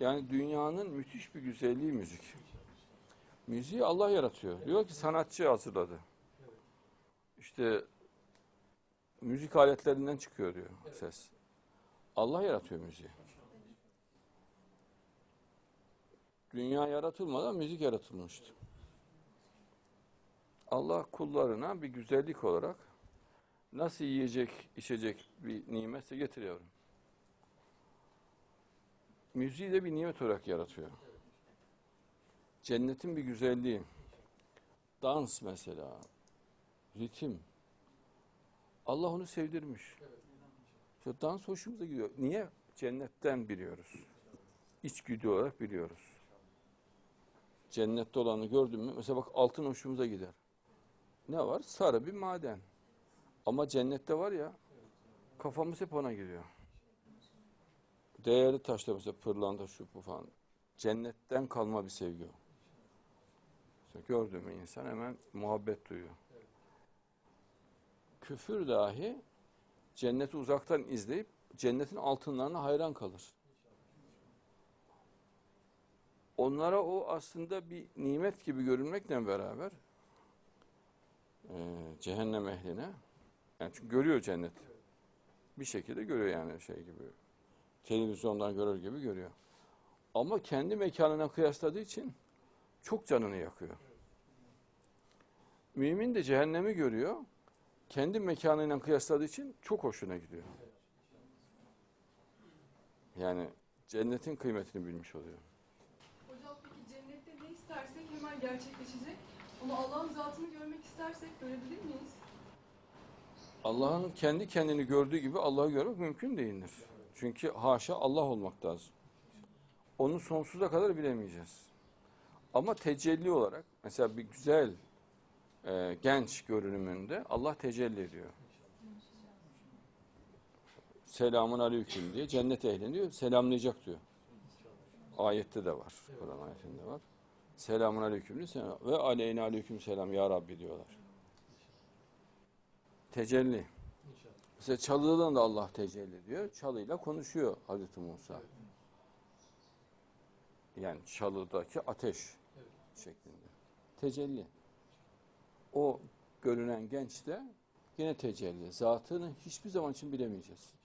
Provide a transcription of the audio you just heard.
Yani dünyanın müthiş bir güzelliği müzik. Müziği Allah yaratıyor. Diyor ki sanatçı hazırladı. İşte müzik aletlerinden çıkıyor diyor ses. Allah yaratıyor müziği. Dünya yaratılmadan müzik yaratılmıştı. Allah kullarına bir güzellik olarak nasıl yiyecek, içecek bir nimetse getiriyor. Müziği de bir nimet olarak yaratıyor. Cennetin bir güzelliği. Dans mesela, ritim. Allah onu sevdirmiş. İşte dans hoşumuza gidiyor. Niye? Cennetten biliyoruz. İçgüdü olarak biliyoruz. Cennette olanı gördün mü? Mesela bak altın hoşumuza gider. Ne var? Sarı bir maden. Ama cennette var ya kafamız hep ona gidiyor. Değerli taşlar mesela pırlanta şu bu falan. Cennetten kalma bir sevgi o. Mesela gördü mü insan hemen muhabbet duyuyor. Küfür dahi cenneti uzaktan izleyip cennetin altınlarına hayran kalır. Onlara o aslında bir nimet gibi görünmekle beraber e, cehennem ehline yani çünkü görüyor cennet. Bir şekilde görüyor yani şey gibi. Televizyondan görür gibi görüyor. Ama kendi mekanına kıyasladığı için çok canını yakıyor. Mümin de cehennemi görüyor. Kendi mekanıyla kıyasladığı için çok hoşuna gidiyor. Yani cennetin kıymetini bilmiş oluyor. Hocam peki cennette ne istersek hemen gerçekleşecek. Ama Allah'ın zatını görmek istersek görebilir miyiz? Allah'ın kendi kendini gördüğü gibi Allah'ı görmek mümkün değildir. Çünkü haşa Allah olmak lazım. Onu sonsuza kadar bilemeyeceğiz. Ama tecelli olarak mesela bir güzel e, genç görünümünde Allah tecelli ediyor. Selamun aleyküm diye cennet ehlini diyor selamlayacak diyor. Ayette de var. Kur'an ayetinde var. Selamun aleyküm selam- Ve aleyhine aleyküm selam ya Rabbi diyorlar. Tecelli. Mesela çalıdan da Allah tecelli ediyor. Çalıyla konuşuyor Hazreti Musa. Yani çalıdaki ateş şeklinde. Tecelli. O görünen genç de yine tecelli. Zatını hiçbir zaman için bilemeyeceğiz.